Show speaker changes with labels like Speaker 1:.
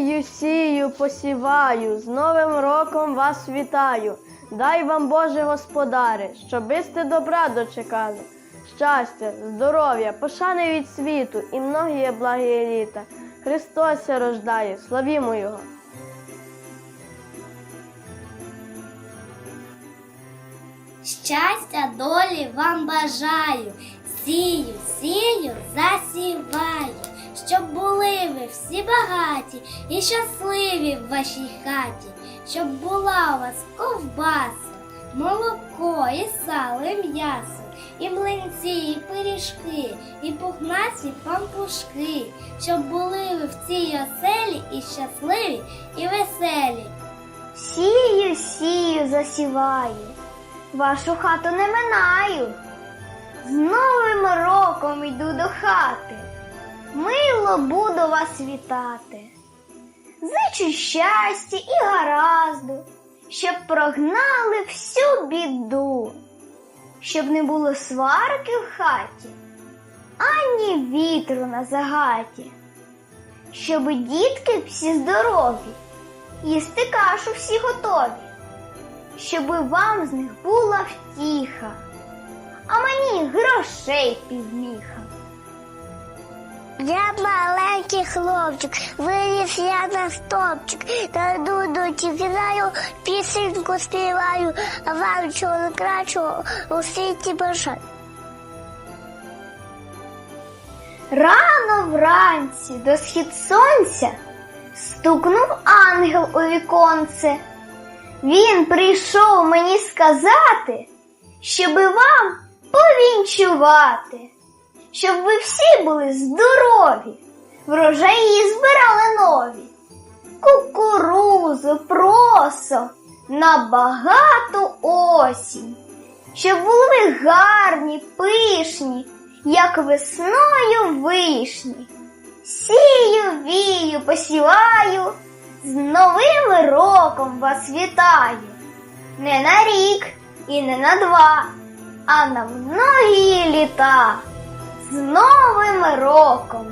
Speaker 1: Сію, сію, посіваю, з Новим роком вас вітаю. Дай вам, Боже Господаре, щоби сте добра дочекали. Щастя, здоров'я, пошани від світу і многі благі літа. Христос рождає, славімо Його.
Speaker 2: Щастя долі вам бажаю, сію, сію, засіваю, щоб були ви всі багаті і щасливі в вашій хаті, щоб була у вас ковбаса, молоко і сало, і м'ясо, і млинці, і пиріжки, і пухнасті пампушки, щоб були ви в цій оселі і щасливі, і веселі.
Speaker 3: Сію, сію, засіваю, вашу хату не минаю. З Новим роком йду до хати, мило буду вас вітати. Зичу щастя і гаразду, щоб прогнали всю біду, щоб не було сварки в хаті, ані вітру на загаті, щоб дітки всі здорові їсти кашу всі готові, щоби вам з них була втіха, а мені грошей півміха.
Speaker 4: Я маленький хлопчик, виріс я на стопчик, та дудочі граю, пісеньку співаю, а вам чого кращого у світі бажаю.
Speaker 3: Рано вранці до схід сонця стукнув ангел у віконце. Він прийшов мені сказати, щоби вам повінчувати, щоб ви всі були здорові, врожаї збирали нові, кукурузу, просо на багату осінь, щоб були гарні, пишні, як весною вишні. Сію, вію, посіваю, з новим роком вас вітаю. Не на рік і не на два, а на многі літа. З Новим роком!